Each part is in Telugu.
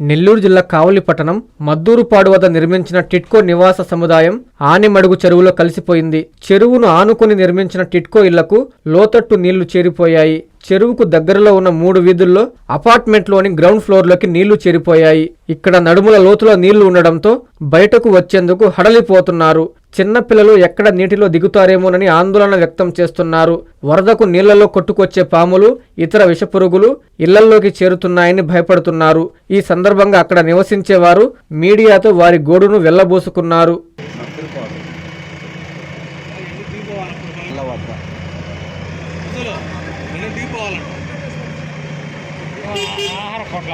నెల్లూరు జిల్లా కావలి పట్టణం మద్దూరుపాడు వద్ద నిర్మించిన టిట్కో నివాస సముదాయం ఆనిమడుగు చెరువులో కలిసిపోయింది. చెరువును ఆనుకుని నిర్మించిన టిట్కో ఇళ్ళకు లోతట్టు నీళ్ళు చేరిపోయాయి. చెరువుకు దగ్గరలో ఉన్న మూడు వీధుల్లో అపార్ట్మెంట్లోని గ్రౌండ్ ఫ్లోర్లోకి నీళ్ళు చేరిపోయాయి. ఇక్కడ నడుముల లోతులో నీళ్ళు ఉండడంతో బయటకు వచ్చేందుకు హడలిపోతున్నారు. చిన్నపిల్లలు ఎక్కడ నీటిలో దిగుతారేమోనని ఆందోళన వ్యక్తం చేస్తున్నారు. వరదకు నీళ్ళలో కొట్టుకొచ్చే పాములు ఇతర విషపురుగులు ఇళ్ళల్లోకి చేరుతున్నాయని భయపడుతున్నారు. ఈ సందర్భంగా అక్కడ నివసించేవారు మీడియాతో వారి గోడును వెళ్ళబోసుకున్నారు. ఆహార కొట్ల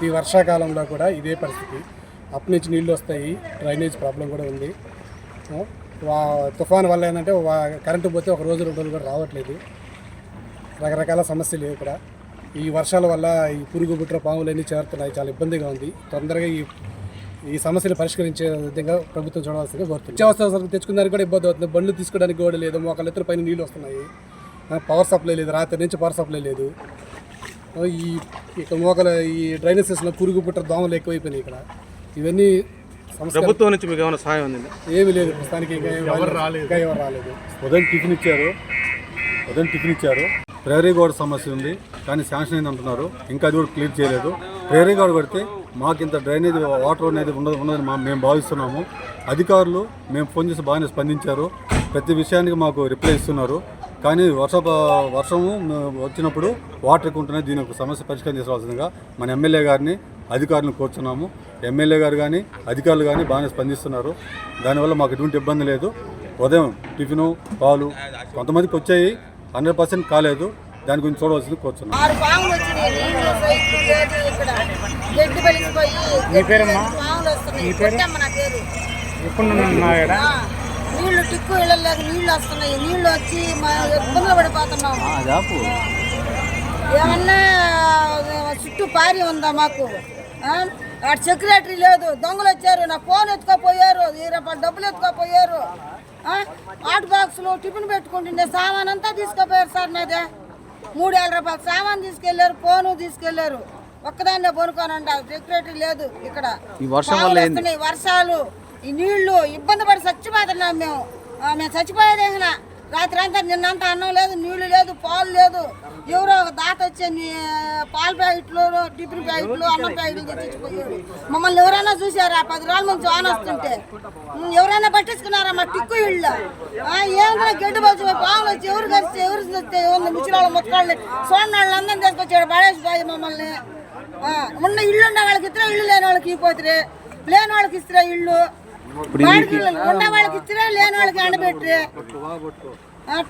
ప్రతి వర్షాకాలంలో కూడా ఇదే పరిస్థితి. అప్ నుంచి నీళ్ళు వస్తాయి డ్రైనేజ్ ప్రాబ్లం కూడా ఉంది. వా- తుఫాన్ వల్ల ఏంటంటే వా- కరెంటు పోతే ఒక రోజు రెండు రోజులు కూడా రావట్లేదు. రకరకాల సమస్యలు ఇక్కడ. ఈ వర్షాల వల్ల ఈ పురుగు బుట్ర పాములన్నీ చేరుతున్నాయి. చాలా ఇబ్బందిగా ఉంది. తొందరగా ఈ ఈ సమస్యలు పరిష్కరించే విధంగా ప్రభుత్వం చూడవలసిందిగా కోరుతుంది నిత్యావసర సరుకులు తెచ్చుకున్నానికి కూడా ఇబ్బంది అవుతుంది. బండ్లు తీసుకోవడానికి కూడా లేదు. మోకాళ్ళెత్తుల పైన నీళ్ళు వస్తున్నాయి. పవర్ సప్లై లేదు. రాత్రి నుంచి పవర్ సప్లై లేదు. ఈ ఇక మోకల ఈ డ్రైనేజ్ సిస్టంలో పురుగు పుట్ట దోమలు ఎక్కువైపోయినాయి ఇక్కడ. ఇవన్నీ సమస్య ప్రభుత్వం నుంచి మీకు ఏమైనా సహాయం అందిందా? ఏమీ లేదు ప్రస్తుతానికి ఇంకా ఎవరు రాలేదు. ఇంకా ఎవరు రాలేదు. ఉదయం టిఫిన్ ఇచ్చారు. ఉదయం టిఫిన్ ఇచ్చారు. ప్రేరీ గోడ సమస్య ఉంది కానీ శాంక్షన్ అయింది అంటున్నారు. ఇంకా అది కూడా క్లియర్ చేయలేదు. ప్రేరీ గోడ కడితే మాకు ఇంత డ్రైనేజ్ వాటర్ అనేది ఉండదు ఉండదని మా- మేము భావిస్తున్నాము. అధికారులు మేము ఫోన్ చేసి బాగానే స్పందించారు. ప్రతి విషయానికి మాకు రిప్లై ఇస్తున్నారు. కానీ వర్ష వర్షము వచ్చినప్పుడు వాటర్ ఎక్కువ దీని ఒక సమస్య పరిష్కారం చేసుకోవాల్సిందిగా మన ఎమ్మెల్యే గారిని అధికారులను కోరుచున్నాము. ఎమ్మెల్యే గారు కానీ అధికారులు కానీ బాగానే స్పందిస్తున్నారు. దానివల్ల మాకు ఎటువంటి ఇబ్బంది లేదు. ఉదయం టిఫిను పాలు కొంతమందికి వచ్చాయి. హండ్రెడ్ పర్సెంట్ కాలేదు. దాని గురించి చూడవలసింది కోరుచున్నాం. ఆరు పాములు వచ్చినాయి. నీళ్ళు సైకిల్ లేదు ఇక్కడ. గడ్డి పలిసిపోయి పేరమ్మా? పాములు వస్తున్నాయి. కొట్టమ్మ నా పేరు. ఎప్పుడు నీళ్ళు టిక్కు ఇళ్ళలేదు నీళ్ళు వస్తున్నాయి. నీళ్ళు వచ్చి మా ఇబ్బందులు పడిపోతున్నాం. ఏమన్నా చుట్టూ పారి ఉందా మాకు? ఆ? ఆడ సెక్రటరీ లేదు దొంగలు వచ్చారు నా ఫోన్ ఎత్తుకోపోయారు ఇరవై రూపాయలు డబ్బులు ఎత్తుకోపోయారు. ఆ? హాట్ బాక్సులు టిఫిన్ పెట్టుకుంటుండే సామాన్ అంతా తీసుకుపోయారు సార్ నాదే. మూడు వేల రూపాయలు సామాన్ తీసుకెళ్ళారు ఫోను తీసుకెళ్ళారు. ఒక్కదాన్నే కొనుక్కోనండి సెక్రటరీ లేదు ఇక్కడ. వర్షాలు. నీళ్ళు ఇబ్బంది పడి చచ్చిపోతున్నాం మేము. మేము చచ్చిపోయేదేనా రాత్రి అంతా నిన్నంతా అన్నం లేదు నీళ్ళు లేదు పాలు లేదు. ఎవరో ఒక దాత వచ్చే పాల ప్యాకెట్లు టిఫిన్ ప్యాకెట్లు అన్నం ప్యాకెట్లు తెచ్చిపోయాడు మమ్మల్ని ఎవరైనా చూసారా పది రోజుల నుంచి వాన వస్తుంటే. ఎవరైనా పట్టించుకున్నారా మా టిక్కు ఇళ్ళు? ఏమైనా గడ్డి వచ్చి పాములు వచ్చి ఎవరు కలిసి ఎవరు వస్తే ఉంది ముచ్చిరాళ్ళు ముత్తరాళ్ళు చూడండి వాళ్ళు అందరం తీసుకొచ్చాడు పడేసి పోయి మమ్మల్ని ఉన్న ఇల్లు ఉన్న వాళ్ళకి ఇతర ఇల్లు లేని వాళ్ళకి ఇపోతురే లేని వాళ్ళకి ఇస్తారా ఇల్లు ఉన్న వాళ్ళకి ఇస్తారా లేని వాళ్ళకి ఎండబెట్టరే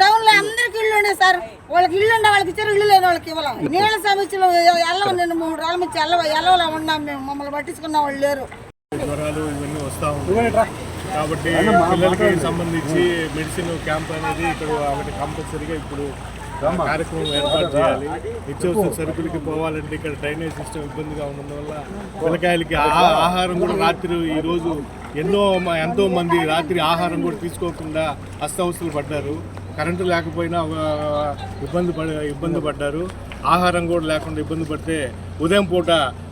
టౌన్లో అందరికి ఇల్లు ఉన్నాయి సార్. వాళ్ళకి ఇల్లు ఉండే వాళ్ళకి ఇచ్చారు ఇల్లు లేని వాళ్ళకి ఇవ్వాలి. నీళ్ళ సమస్యలు ఎల్లవ నేను మూడు రోజుల నుంచి ఎల్లవ ఎల్లవలా ఉన్నాం మేము. మమ్మల్ని పట్టించుకున్న వాళ్ళు లేరు. జ్వరాలు ఇవన్నీ వస్తూ ఉంటాయి. కాబట్టి పిల్లలకి సంబంధించి మెడిసిన్ క్యాంప్ అనేది ఇక్కడ ఒకటి కంపల్సరీగా ఇప్పుడు కార్యక్రమం ఏర్పాటు చేయాలి. నిత్యావసర సరుకులకి పోవాలంటే ఇక్కడ డ్రైనేజ్ సిస్టమ్ ఇబ్బందిగా ఉండడం వల్ల పిల్లకాయలకి ఆహారం కూడా రాత్రి ఈ రోజు ఎన్నో ఎంతో మంది రాత్రి ఆహారం కూడా తీసుకోకుండా అస్తవస్తులు పడ్డారు. కరెంటు లేకపోయినా ఇబ్బంది పడ ఇబ్బంది పడ్డారు. ఆహారం కూడా లేకుండా ఇబ్బంది పడితే ఉదయం పూట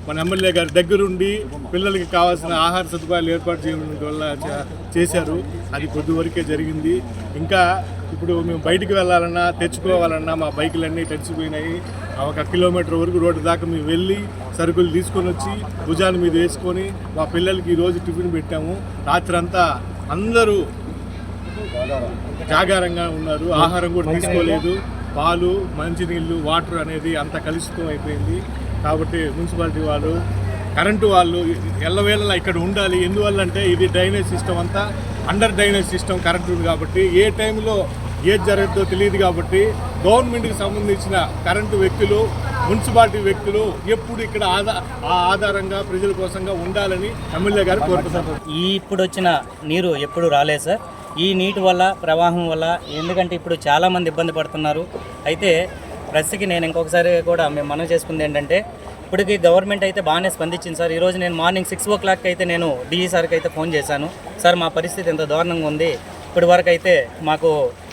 మన ఎమ్మెల్యే గారి దగ్గరుండి పిల్లలకి కావాల్సిన ఆహార సదుపాయాలు ఏర్పాటు చేయడం వల్ల చేశారు. అది కొద్ది వరకే జరిగింది. ఇంకా ఇప్పుడు మేము బయటికి వెళ్ళాలన్నా తెచ్చుకోవాలన్నా మా బైకులన్నీ తడిచిపోయినాయి ఒక కిలోమీటర్ వరకు రోడ్డు దాకా మేము వెళ్ళి సరుకులు తీసుకొని వచ్చి భుజాల మీద వేసుకొని మా పిల్లలకి ఈరోజు టిఫిన్ పెట్టాము. రాత్రంతా అందరూ జాగారంగా ఉన్నారు. ఆహారం కూడా తీసుకోలేదు. పాలు మంచినీళ్ళు వాటర్ అనేది అంత కలుషితం అయిపోయింది. కాబట్టి మున్సిపాలిటీ వాళ్ళు కరెంటు వాళ్ళు ఎల్లవేళలా ఇక్కడ ఉండాలి. ఎందువల్ల అంటే ఇది డ్రైనేజ్ సిస్టమ్ అంతా అండర్ డ్రైనేజ్ సిస్టమ్ కరెంట్ ఉంది కాబట్టి ఏ టైంలో ఏది జరుగుతుందో తెలియదు కాబట్టి గవర్నమెంట్కి సంబంధించిన కరెంటు వ్యక్తులు మున్సిపాలిటీ వ్యక్తులు ఎప్పుడు ఇక్కడ ఆధార ఆ ఆధారంగా ప్రజల కోసంగా ఉండాలని ఎమ్మెల్యే గారు కోరుకుంటారు ఇప్పుడు వచ్చిన నీరు ఎప్పుడు రాలేదు సార్? ఈ నీటి వల్ల ప్రవాహం వల్ల ఎందుకంటే ఇప్పుడు చాలామంది ఇబ్బంది పడుతున్నారు. అయితే ప్రస్తుతకి నేను ఇంకొకసారి కూడా మేము మనం చేసుకుంది ఏంటంటే ఇప్పటికి గవర్నమెంట్ అయితే బాగానే స్పందించింది సార్. ఈరోజు నేను మార్నింగ్ సిక్స్ ఓ క్లాక్ అయితే నేను డిఈ సార్కి అయితే ఫోన్ చేశాను. సార్ మా పరిస్థితి ఎంత దారుణంగా ఉంది. ఇప్పటి వరకు అయితే మాకు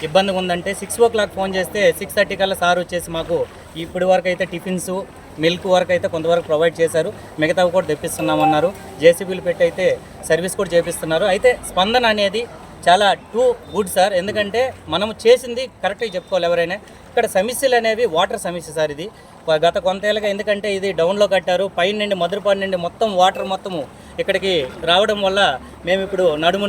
ఇబ్బందిగా ఉందంటే సిక్స్ ఓ క్లాక్ ఫోన్ చేస్తే సిక్స్ థర్టీ కల్లా సార్ వచ్చేసి మాకు ఇప్పటి వరకు అయితే టిఫిన్స్ మిల్క్ వరకు అయితే కొంతవరకు ప్రొవైడ్ చేశారు. మిగతావి కూడా తెప్పిస్తున్నామన్నారు. జేసీబీలు పెట్టి అయితే సర్వీస్ కూడా చేపిస్తున్నారు. అయితే స్పందన అనేది చాలా టూ గుడ్ సార్. ఎందుకంటే మనం చేసింది కరెక్ట్గా చెప్పుకోవాలి ఎవరైనా. ఇక్కడ సమస్యలు అనేవి వాటర్ సమస్య సార్ ఇది. గత కొంతేళ్ళగా ఎందుకంటే ఇది డౌన్లో కట్టారు. పైన నుండి మధురపాడు నుండి మొత్తం వాటర్ మొత్తము ఇక్కడికి రావడం వల్ల మేము ఇప్పుడు నడుము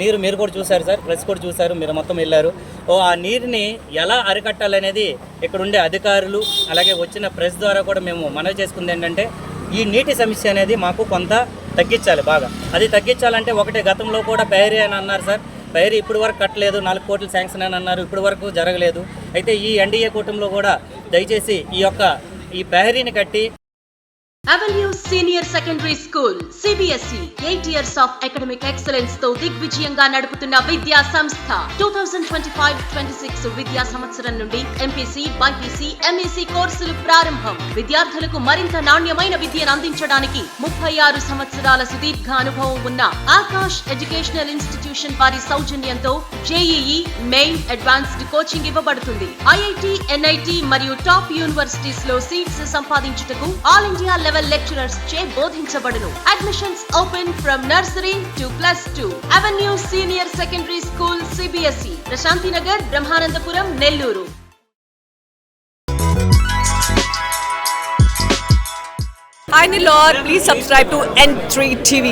నీరు మీరు కూడా చూశారు సార్. ప్రెస్ కూడా చూశారు. మీరు మొత్తం వెళ్ళారు. ఓ ఆ నీరుని ఎలా అరికట్టాలనేది ఇక్కడ ఉండే అధికారులు అలాగే వచ్చిన ప్రెస్ ద్వారా కూడా మేము మనవి చేసుకుంది ఏంటంటే ఈ నీటి సమస్య అనేది మాకు కొంత తగ్గించాలి బాగా. అది తగ్గించాలంటే ఒకటే గతంలో కూడా బైరీ అని అన్నారు సార్. బైరీ ఇప్పుడు వరకు కట్టలేదు నాలుగు కోట్లు శాంక్షన్ అని అన్నారు ఇప్పుడు వరకు జరగలేదు. అయితే ఈ ఎన్డీఏ కూటమిలో కూడా దయచేసి ఈ యొక్క ఈ బైరీని కట్టి avenue senior secondary school CBSE eight years of academic ఎక్సలెన్స్తో దిగ్విజయంగా నడుపుతున్న విద్యా సంస్థ. Two thousand twenty five twenty six విద్యా సంవత్సరం నుండి ఎంపీసీ బైపీసీ ఎంఈసీ కోర్సులు ప్రారంభం. విద్యార్థులకు మరింత నాణ్యమైన విద్యను అందించడానికి ముప్పై ఆరు సంవత్సరాల సుదీర్ఘ అనుభవం ఉన్న ఆకాష్ ఎడ్యుకేషనల్ ఇన్స్టిట్యూషన్ వారి సౌజన్యంతో జేఈఈ మెయిన్ అడ్వాన్స్డ్ కోచింగ్ ఇవ్వబడుతుంది. ఐఐటి ఎన్ఐటి మరియు టాప్ యూనివర్సిటీస్లో సీట్స్ సంపాదించుటకు ఆల్ ఇండియా లెవెల్ లెక్చరర్స్ చే బోధించబడును. Admissions open from nursery to plus two avenue senior secondary school CBSE Prashanti Nagar Brahmanandapuram Nellore. Hi Nilor, please subscribe to N3 TV.